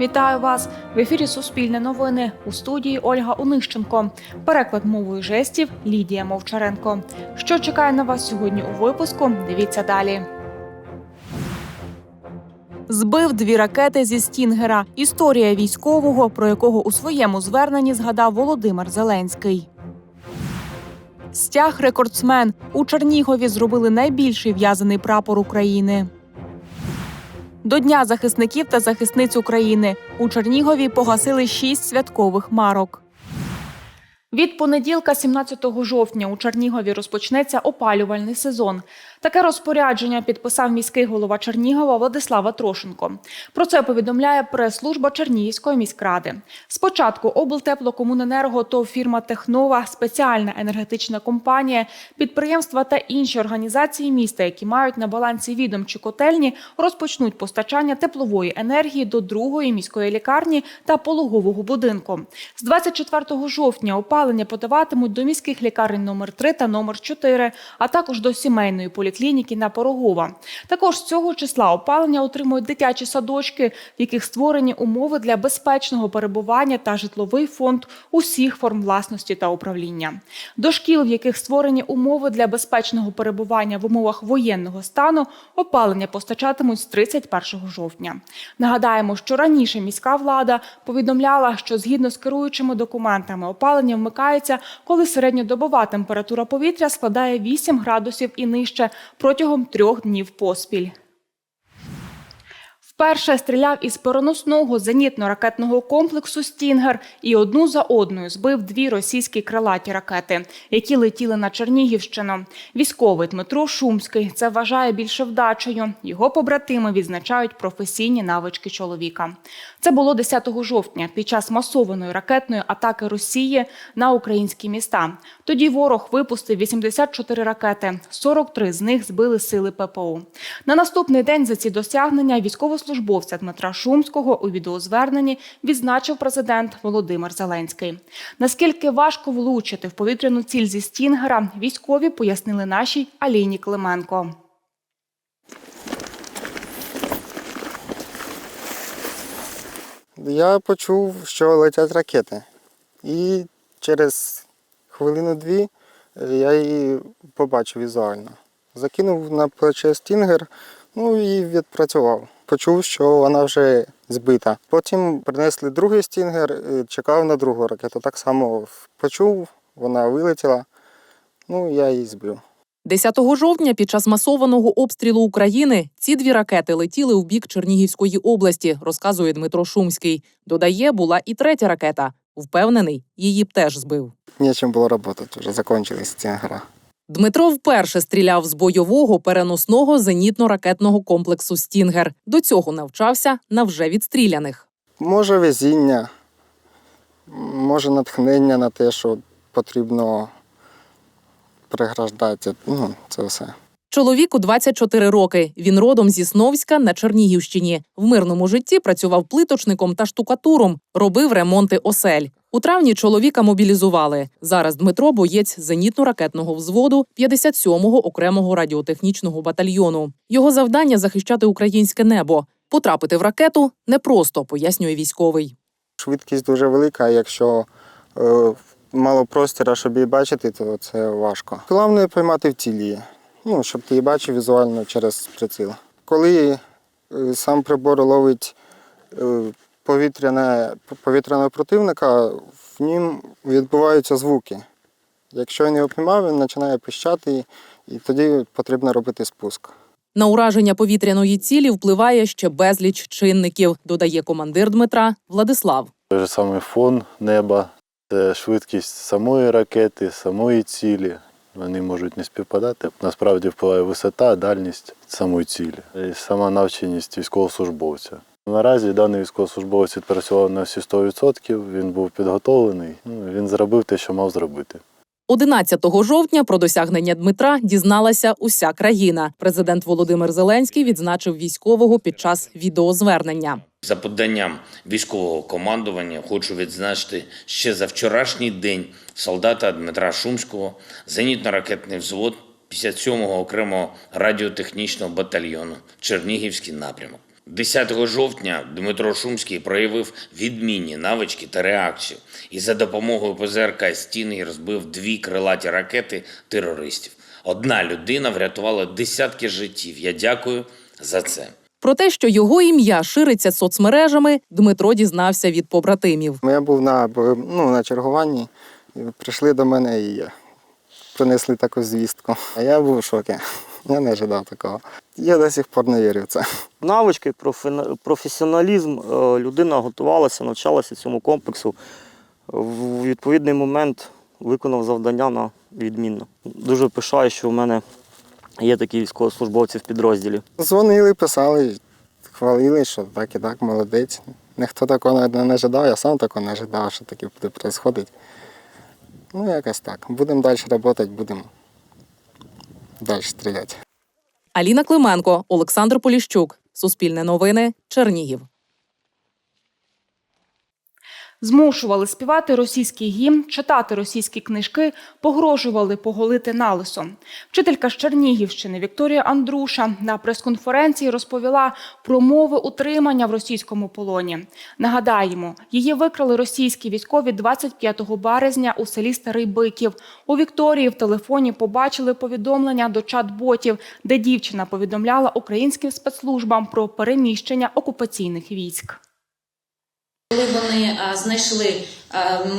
Вітаю вас в ефірі Суспільне новини у студії Ольга Онищенко. Переклад мовою жестів Лідія Мовчаренко. Що чекає на вас сьогодні у випуску? Дивіться далі. Збив дві ракети зі Стінгера. Історія військового, про якого у своєму зверненні згадав Володимир Зеленський. Стяг рекордсмен у Чернігові зробили найбільший в'язаний прапор України. До Дня захисників та захисниць України у Чернігові погасили шість святкових марок. Від понеділка, 17 жовтня, у Чернігові розпочнеться опалювальний сезон. Таке розпорядження підписав міський голова Чернігова Владислава Трошенко. Про це повідомляє прес-служба Чернігівської міськради. Спочатку облтеплокомуненерго ТОВ фірма Технова, спеціальна енергетична компанія, підприємства та інші організації міста, які мають на балансі відомчі котельні, розпочнуть постачання теплової енергії до другої міської лікарні та пологового будинку. З 24 жовтня опалення подаватимуть до міських лікарень номер 3 та номер 4, а також до сімейної поліклініки на Порогова. Також з цього числа опалення отримують дитячі садочки, в яких створені умови для безпечного перебування та житловий фонд усіх форм власності та управління. До шкіл, в яких створені умови для безпечного перебування в умовах воєнного стану, опалення постачатимуть з 31 жовтня. Нагадаємо, що раніше міська влада повідомляла, що згідно з керуючими документами опалення вмикається, коли середньодобова температура повітря складає 8 градусів і нижче протягом трьох днів поспіль. Вперше стріляв із переносного зенітно-ракетного комплексу Стінгер і одну за одною збив дві російські крилаті ракети, які летіли на Чернігівщину. Військовий Дмитро Шумський це вважає більше вдачею. Його побратими відзначають професійні навички чоловіка. Це було 10 жовтня під час масованої ракетної атаки Росії на українські міста. Тоді ворог випустив 84 ракети, 43 з них збили сили ППО. На наступний день за ці досягнення військовослужбовця Дмитра Шумського у відеозверненні відзначив президент Володимир Зеленський. Наскільки важко влучити в повітряну ціль зі Стінгера, військові пояснили нашій Аліні Клименко. Я почув, що летять ракети. І через хвилину-дві я її побачив візуально. Закинув на плече стінгер, ну і відпрацював. Почув, що вона вже збита. Потім принесли другий стінгер, е, чекав на другу ракету. Так само почув, вона вилетіла, ну я її збив. 10 жовтня під час масованого обстрілу України ці дві ракети летіли в бік Чернігівської області, розказує Дмитро Шумський. Додає, була і третя ракета. Впевнений, її б теж збив. Нічим було працювати, вже закінчилась стінгера. Дмитро вперше стріляв з бойового переносного зенітно-ракетного комплексу Стінгер. До цього навчався на вже відстріляних. Може везіння, може натхнення на те, що потрібно приграждати. Ну, це все. Чоловіку 24 роки. Він родом зі Сновська на Чернігівщині. В мирному житті працював плиточником та штукатуром, робив ремонти осель. У травні чоловіка мобілізували. Зараз Дмитро боєць зенітно-ракетного взводу 57-го окремого радіотехнічного батальйону. Його завдання захищати українське небо. Потрапити в ракету непросто, пояснює військовий. Швидкість дуже велика, якщо е, мало простіра, щоб її бачити, то це важко. Головне поймати в тілі, ну, щоб ти її бачив візуально через приціл. Коли е, сам прибор ловить е, повітряне, повітряного противника, в нім відбуваються звуки. Якщо він його піймав, він починає пищати, і тоді потрібно робити спуск. На ураження повітряної цілі впливає ще безліч чинників, додає командир Дмитра Владислав. Той же самий фон неба, це швидкість самої ракети, самої цілі. Вони можуть не співпадати. Насправді впливає висота, дальність самої цілі і сама навченість військовослужбовця. Наразі даний військовослужбовець відпрацював на всі 100%, він був підготовлений, ну, він зробив те, що мав зробити. 11 жовтня про досягнення Дмитра дізналася уся країна. Президент Володимир Зеленський відзначив військового під час відеозвернення. За поданням військового командування хочу відзначити ще за вчорашній день солдата Дмитра Шумського, зенітно-ракетний взвод 57-го окремого радіотехнічного батальйону Чернігівський напрямок. 10 жовтня Дмитро Шумський проявив відмінні навички та реакцію і за допомогою ПЗРК «Стіни» розбив дві крилаті ракети терористів. Одна людина врятувала десятки життів. Я дякую за це. Про те, що його ім'я шириться соцмережами, Дмитро дізнався від побратимів. Я був на, ну, на чергуванні, і прийшли до мене і принесли таку звістку. А я був у шокі. Я не ожидав такого. Я до сих пор не вірю в це. навички, професіоналізм. е, Людина готувалася, навчалася цьому комплексу. В відповідний момент виконав завдання на відмінно. Дуже пишаю, що в мене є такі військовослужбовці в підрозділі. Дзвонили, писали, хвалили, що так і так, молодець. Ніхто такого не, не ожидав, я сам такого не ожидав, що таке буде відбуватися. Ну, якось так. Будемо далі працювати, будемо далі стріляти. Аліна Клименко, Олександр Поліщук. Суспільне новини. Чернігів. Змушували співати російський гімн, читати російські книжки, погрожували поголити налисо. Вчителька з Чернігівщини Вікторія Андруша на прес-конференції розповіла про мови утримання в російському полоні. Нагадаємо, її викрали російські військові 25 березня у селі Старий Биків. У Вікторії в телефоні побачили повідомлення до чат-ботів, де дівчина повідомляла українським спецслужбам про переміщення окупаційних військ. Коли вони знайшли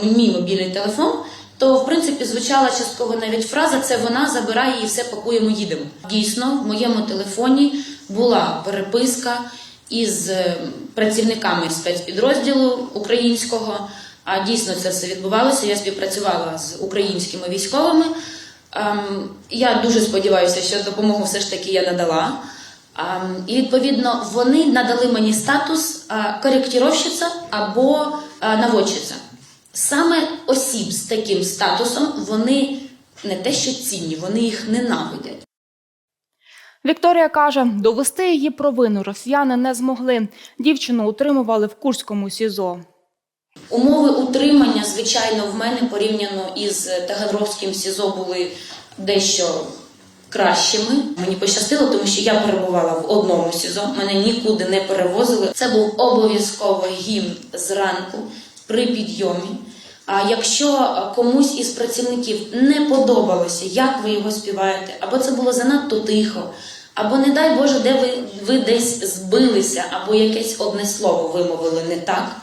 мій мобільний телефон, то в принципі звучала частково навіть фраза Це вона забирає її, все пакуємо, їдемо. Дійсно, в моєму телефоні була переписка із е, працівниками спецпідрозділу українського. А дійсно це все відбувалося. Я співпрацювала з українськими військовими. Ем, Я дуже сподіваюся, що допомогу все ж таки я надала. Ем, І відповідно вони надали мені статус е, коректіровщиця або е, наводчиця. Саме осіб з таким статусом вони не те, що цінні, вони їх ненавидять. Вікторія каже, довести її провину росіяни не змогли. Дівчину утримували в Курському СІЗО. Умови утримання, звичайно, в мене порівняно із Таганрогським СІЗО були дещо кращими. Мені пощастило, тому що я перебувала в одному СІЗО, мене нікуди не перевозили. Це був обов'язково гімн зранку при підйомі. А якщо е, комусь із працівників не подобалося, як ви його співаєте, або це було занадто тихо, або, не дай Боже, де ви, ви десь збилися, або якесь одне слово вимовили не так,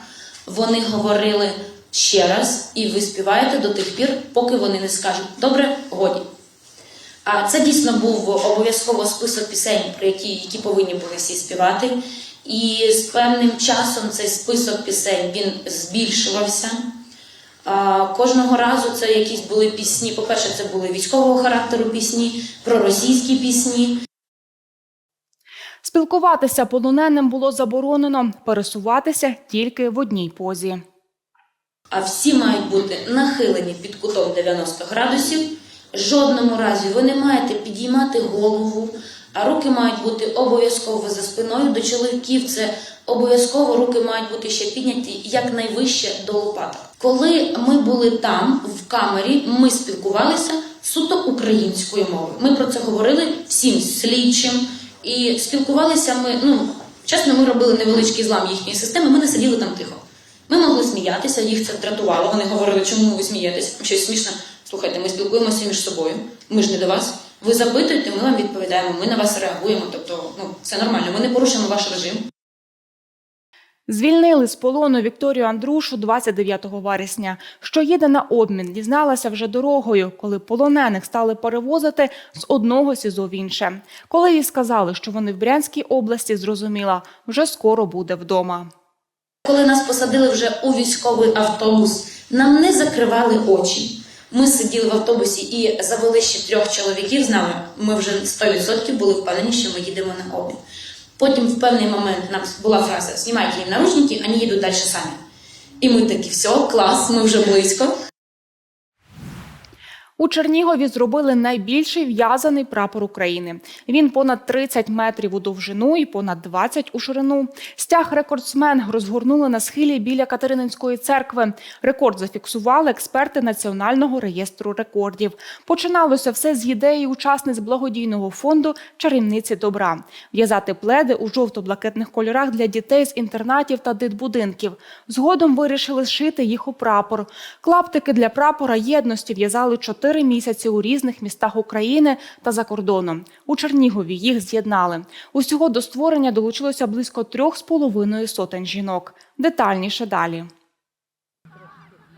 вони говорили ще раз, і ви співаєте до тих пір, поки вони не скажуть добре, годі. А це дійсно був обов'язково список пісень, про які, які повинні були всі співати. І з певним часом цей список пісень він збільшувався. Кожного разу це якісь були пісні. По-перше, це були військового характеру пісні, проросійські пісні. Спілкуватися полоненим було заборонено, пересуватися тільки в одній позі. А всі мають бути нахилені під кутом 90 градусів. Жодному разі ви не маєте підіймати голову, а руки мають бути обов'язково за спиною. До чоловіків це обов'язково руки мають бути ще підняті якнайвище до лопаток. Коли ми були там, в камері, ми спілкувалися суто українською мовою. Ми про це говорили всім слідчим і спілкувалися ми. Ну чесно, ми робили невеличкий злам їхньої системи. Ми не сиділи там тихо. Ми могли сміятися, їх це дратувало. Вони говорили, чому ви смієтесь? Щось смішно. Слухайте, ми спілкуємося між собою. Ми ж не до вас. Ви запитуєте, ми вам відповідаємо, ми на вас реагуємо. Тобто, ну це нормально. Ми не порушуємо ваш режим. Звільнили з полону Вікторію Андрушу 29 вересня. Що їде на обмін, дізналася вже дорогою, коли полонених стали перевозити з одного СІЗО в інше. Коли їй сказали, що вони в Брянській області, зрозуміла, вже скоро буде вдома. Коли нас посадили вже у військовий автобус, нам не закривали очі. Ми сиділи в автобусі і завели ще трьох чоловіків з нами. Ми вже 100% були впевнені, що ми їдемо на обмін. Потім в певний момент нам була фраза «Знімайте їм наручники, вони їдуть далі самі. І ми такі, все, клас, ми вже близько. У Чернігові зробили найбільший в'язаний прапор України. Він понад 30 метрів у довжину і понад 20 у ширину. Стяг рекордсмен розгорнули на схилі біля Катерининської церкви. Рекорд зафіксували експерти Національного реєстру рекордів. Починалося все з ідеї учасниць благодійного фонду Чарівниці добра в'язати пледи у жовто-блакитних кольорах для дітей з інтернатів та дитбудинків. Згодом вирішили зшити їх у прапор. Клаптики для прапора єдності в'язали чотири місяці у різних містах України та за кордоном. У Чернігові їх з'єднали. Усього до створення долучилося близько трьох з половиною сотень жінок. Детальніше далі.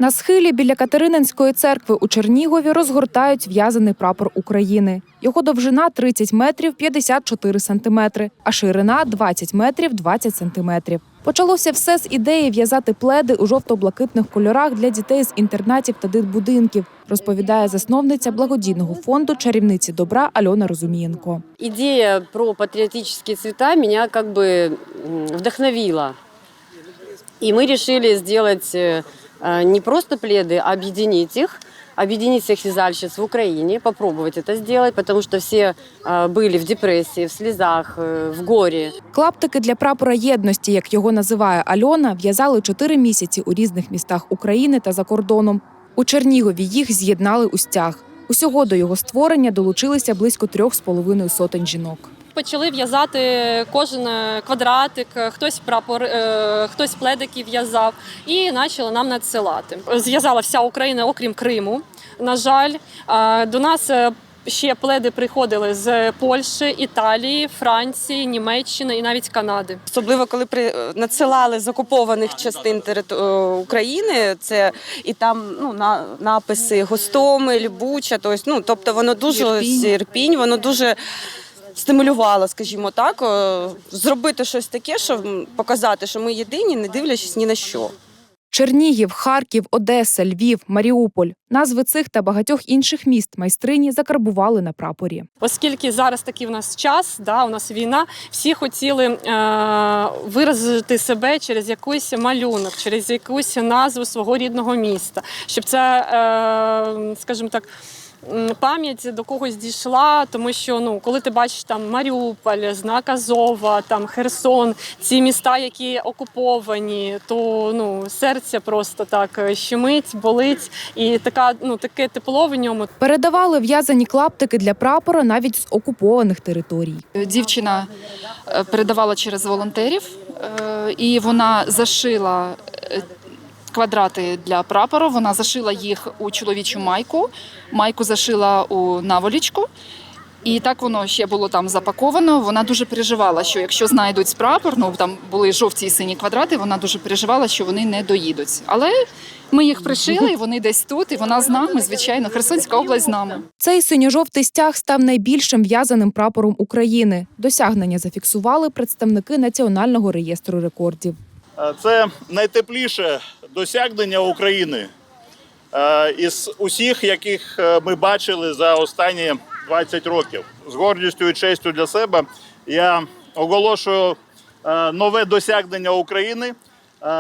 На схилі біля Катерининської церкви у Чернігові розгортають в'язаний прапор України. Його довжина 30 метрів 54 сантиметри, а ширина 20 метрів 20 сантиметрів. Почалося все з ідеї в'язати пледи у жовто-блакитних кольорах для дітей з інтернатів та дитбудинків, розповідає засновниця благодійного фонду чарівниці добра Альона Розумієнко. идея про патриотические цвета меня как бы м, вдохновила. И мы решили сделать э, э, не просто пледы, а объединить их, объединить всех вязальщиц в Украине, попробовать это сделать, потому что все э, были в депрессии, в слезах, э, в горе. Клаптики для прапора єдності, як його називає Альона, в'язали чотири місяці у різних містах України та за кордоном. У Чернігові їх з'єднали у стяг. Усього до його створення долучилися близько трьох з половиною сотень жінок. Почали в'язати кожен е, квадратик, е, хтось прапор, е, хтось пледики в'язав і почали нам надсилати. Зв'язала вся Україна, окрім Криму. На жаль, до нас ще пледи приходили з Польщі, Італії, Франції, Німеччини і навіть Канади. Особливо коли при надсилали з окупованих частин України, це і там ну на написи Гостомель, Буча, тобто, ну тобто воно дуже Ірпінь, воно дуже стимулювало, скажімо так, е, зробити щось таке, щоб показати, що ми єдині, не дивлячись ні на що. Чернігів, Харків, Одеса, Львів, Маріуполь. Назви цих та багатьох інших міст майстрині закарбували на прапорі. Оскільки зараз такий у нас час, да, у нас війна, всі хотіли е, виразити себе через якийсь малюнок, через якусь назву свого рідного міста, щоб це, е, скажімо так. Пам'ять до когось дійшла, тому що ну, коли ти бачиш там Маріуполь, Знак Азова, там Херсон, ці міста, які окуповані, то ну серце просто так щемить, болить, і така ну таке тепло в ньому. Передавали в'язані клаптики для прапора навіть з окупованих територій. Дівчина е, передавала через волонтерів, е, і вона зашила е, квадрати для прапору. Вона зашила їх у чоловічу майку, майку зашила у наволічку. І так воно ще було там запаковано. Вона дуже переживала, що якщо знайдуть прапор, ну там були жовті і сині квадрати, вона дуже переживала, що вони не доїдуть. Але ми їх пришили, і вони десь тут, і вона з нами, звичайно, Херсонська область з нами. Цей синьо-жовтий стяг став найбільшим в'язаним прапором України. Досягнення зафіксували представники Національного реєстру рекордів. Е, Це найтепліше досягнення України е, із усіх, яких е, ми бачили за останні 20 років. З гордістю і честю для себе я оголошую нове досягнення України.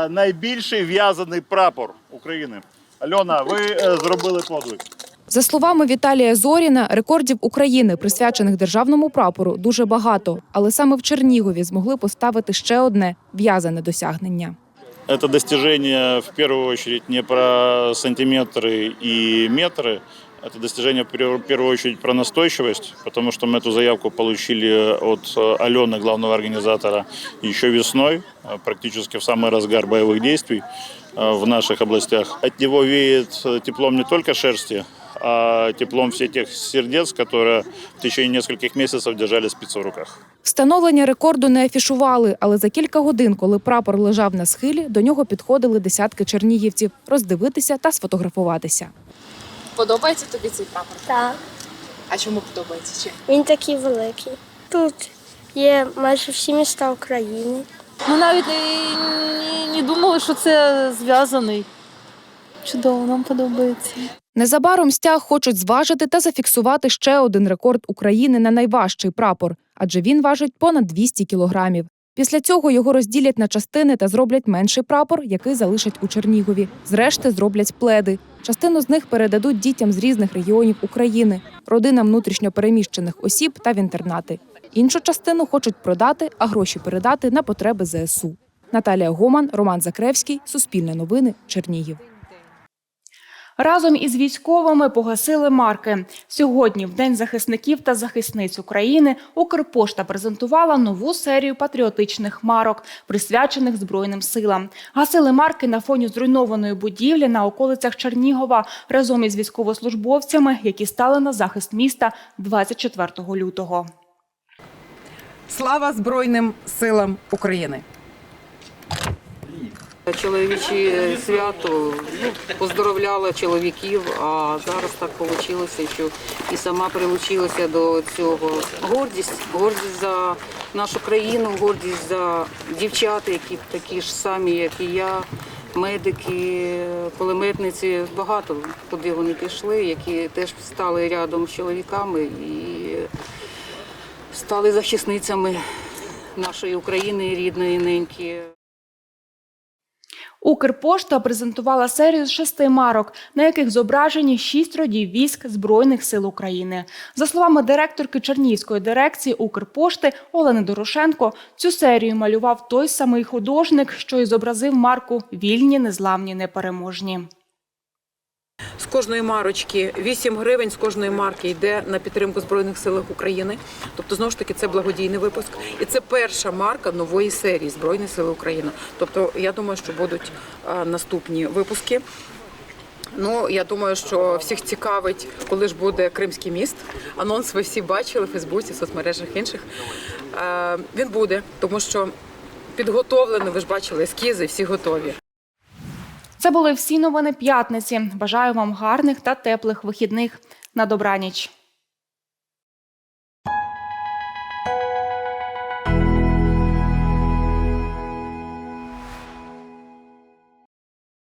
Найбільший в'язаний прапор України. Альона, ви зробили подвиг. За словами Віталія Зоріна, рекордів України, присвячених державному прапору, дуже багато, але саме в Чернігові змогли поставити ще одне в'язане досягнення. Это достижение в первую очередь не про сантиметры и метры, это достижение в пер- первую очередь про настойчивость, потому что мы эту заявку получили от э, Алены, главного организатора, еще весной, э, практически в самый разгар боевых действий э, в наших областях. От него веет э, теплом не только шерсти, а теплом всех тех сердец, которые в течение нескольких месяцев держали спицы в руках. Встановлення рекорду не афішували, але за кілька годин, коли прапор лежав на схилі, до нього підходили десятки чернігівців роздивитися та сфотографуватися. Подобається тобі цей прапор? Так, А чому подобається? Чи? він такий великий. Тут є майже всі міста України. Ми навіть не, не думали, що це зв'язаний. Чудово, нам подобається. Незабаром стяг хочуть зважити та зафіксувати ще один рекорд України на найважчий прапор, адже він важить понад 200 кілограмів. Після цього його розділять на частини та зроблять менший прапор, який залишать у Чернігові. Зрешти зроблять пледи. Частину з них передадуть дітям з різних регіонів України, родинам внутрішньо переміщених осіб та в інтернати. Іншу частину хочуть продати, а гроші передати на потреби ЗСУ. Наталія Гоман, Роман Закревський, Суспільне новини, Чернігів. Разом із військовими погасили марки. Сьогодні, в День захисників та захисниць України, Укрпошта презентувала нову серію патріотичних марок, присвячених Збройним силам. Гасили марки на фоні зруйнованої будівлі на околицях Чернігова разом із військовослужбовцями, які стали на захист міста 24 лютого. Слава Збройним силам України! Чоловічі свято ну, поздоровляла чоловіків, а зараз так вийшло, що і сама прилучилася до цього. Гордість, гордість за нашу країну, гордість за дівчат, які такі ж самі, як і я, медики, кулеметниці. Багато куди вони пішли, які теж стали рядом з чоловіками і стали захисницями нашої України рідної неньки. Укрпошта презентувала серію з шести марок, на яких зображені шість родів військ Збройних сил України. За словами директорки Чернігівської дирекції Укрпошти Олени Дорошенко, цю серію малював той самий художник, що і зобразив марку Вільні, незламні, непереможні. З кожної марочки 8 гривень з кожної марки йде на підтримку Збройних сил України. Тобто, знову ж таки, це благодійний випуск. І це перша марка нової серії Збройні Сили України. Тобто, я думаю, що будуть наступні випуски. Ну, я думаю, що всіх цікавить, коли ж буде Кримський міст. Анонс ви всі бачили в Фейсбуці, в соцмережах інших. Він буде, тому що підготовлено, ви ж бачили ескізи, всі готові. Це були всі новини п'ятниці. Бажаю вам гарних та теплих вихідних. На добраніч.